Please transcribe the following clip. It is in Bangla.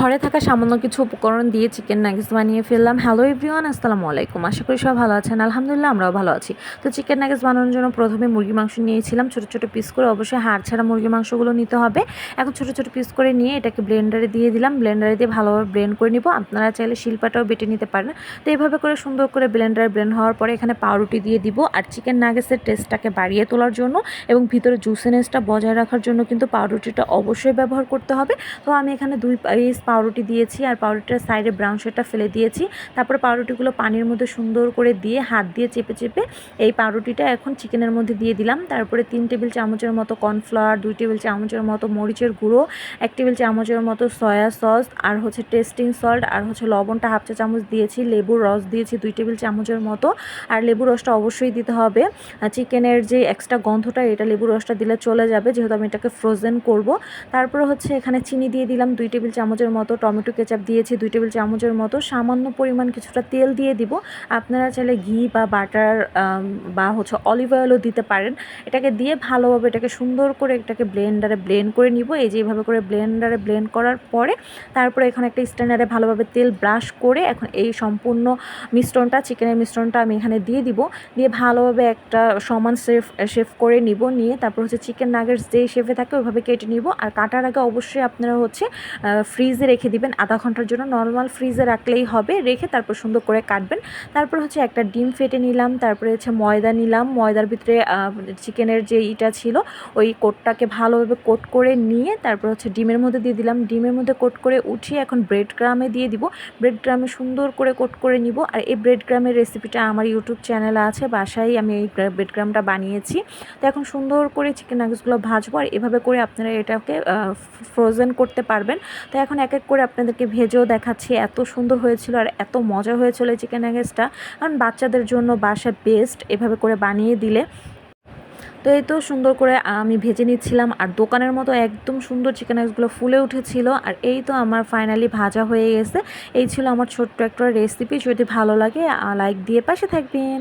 ঘরে থাকা সামান্য কিছু উপকরণ দিয়ে চিকেন নাগেটস বানিয়ে ফেললাম। হ্যালো এভরিওয়ান আসসালামু আলাইকুম। আশা করি সবাই ভালো আছেন। আলহামদুলিল্লাহ, আমরাও ভালো আছি। তো চিকেন নাগেটস বানানোর জন্য প্রথমে মুরগি মাংস নিয়েছিলাম। ছোটো ছোটো পিস করে অবশ্যই হাড় ছাড়া মুরগি মাংসগুলো নিতে হবে। এখন ছোটো ছোটো পিস করে নিয়ে এটাকে ব্লেন্ডারে দিয়ে দিলাম। ব্লেন্ডারে দিয়ে ভালোভাবে ব্লেন্ড করে নিব। আপনারা চাইলে শিল্পাটাও বেটে নিতে পারেন। তো এইভাবে করে সুন্দর করে ব্লেন্ডার ব্লেন্ড হওয়ার পরে এখানে পাউরুটি দিয়ে দিব। আর চিকেন নাগেটসের টেস্টটাকে বাড়িয়ে তোলার জন্য এবং ভিতরে জুসিনেসটা বজায় রাখার জন্য কিন্তু পাউরুটিটা অবশ্যই ব্যবহার করতে হবে। তো আমি এখানে দুই পিস পাউরুটি দিয়েছি আর পাউরুটির সাইডে ব্রাউন শেডটা ফেলে দিয়েছি। তারপরে পাউরুটিগুলো পানির মধ্যে সুন্দর করে দিয়ে হাত দিয়ে চেপে চেপে এই পাউরুটিটা এখন চিকেনের মধ্যে দিয়ে দিলাম। তারপরে তিন টেবিল চামচের মতো কর্নফ্লাওয়ার, দুই টেবিল চামচের মতো মরিচের গুঁড়ো, এক টেবিল চামচের মতো সয়া সস আর হচ্ছে টেস্টিং সল্ট আর হচ্ছে লবণটা হাফ চা চামচ দিয়েছি, লেবুর রস দিয়েছি দুই টেবিল চামচের মতো। আর লেবুর রসটা অবশ্যই দিতে হবে। চিকেনের যে এক্সট্রা গন্ধটা, এটা লেবুর রসটা দিলে চলে যাবে, যেহেতু আমি এটাকে ফ্রোজেন করব। তারপরে হচ্ছে এখানে চিনি দিয়ে দিলাম দুই টেবিল চামচের মতো, টমেটো কেচাপ দিয়েছি, দুই টেবিল চামচের মতো। সামান্য পরিমাণ কিছুটা তেল দিয়ে দিব। আপনারা চাইলে ঘি বা বাটার বা হচ্ছে অলিভ অয়েলও দিতে পারেন। এটাকে দিয়ে ভালোভাবে এটাকে সুন্দর করে এটাকে ব্লেন্ডারে ব্লেন্ড করে নিব। এই যে এইভাবে করে ব্লেন্ডারে ব্লেন্ড করার পরে তারপরে এখানে একটা স্ট্যান্ডারে ভালোভাবে তেল ব্রাশ করে এখন এই সম্পূর্ণ মিশ্রণটা, চিকেনের মিশ্রণটা আমি এখানে দিয়ে দিব। দিয়ে ভালোভাবে একটা সমান শেফ শেফ করে নিব। নিয়ে তারপর হচ্ছে চিকেন নাগেটস যেই শেফে থাকে ওইভাবে কেটে নিব। আর কাটার আগে অবশ্যই আপনারা হচ্ছে ফ্রিজে রেখে দিবেন আধা ঘণ্টার জন্য। নর্মাল ফ্রিজে রাখলেই হবে। রেখে তারপর সুন্দর করে কাটবেন। তারপর হচ্ছে একটা ডিম ফেটে নিলাম, তারপরে হচ্ছে ময়দা নিলাম। ময়দার ভিতরে চিকেনের যে ইটা ছিল, ওই কোটটাকে ভালোভাবে কোট করে নিয়ে তারপর হচ্ছে ডিমের মধ্যে দিয়ে দিলাম। ডিমের মধ্যে কোট করে উঠিয়ে এখন ব্রেড গ্রামে দিয়ে দিব। ব্রেড গ্রামে সুন্দর করে কোট করে নিব। আর এই ব্রেড গ্রামের রেসিপিটা আমার ইউটিউব চ্যানেলে আছে, বাসায় আমি এই ব্রেড গ্রামটা বানিয়েছি। তো এখন সুন্দর করে চিকেন নাগেটসগুলো ভাজবো। আর এভাবে করে আপনারা এটাকে ফ্রোজেন করতে পারবেন। তো এখন এক এক করে আপনাদেরকে ভেজেও দেখাচ্ছি। এত সুন্দর হয়েছিল আর এত মজা হয়েছিল এই চিকেন নাগেটসটা কারণ বাচ্চাদের জন্য বাসা বেস্ট এভাবে করে বানিয়ে দিলে। তো এই তো সুন্দর করে আমি ভেজে নিচ্ছিলাম আর দোকানের মতো একদম সুন্দর চিকেন রাইসগুলো ফুলে উঠেছিল। আর এই তো আমার ফাইনালি ভাজা হয়ে গেছে। এই ছিল আমার ছোট্ট একটা রেসিপি যদি ভালো লাগে লাইক দিয়ে পাশে থাকবেন।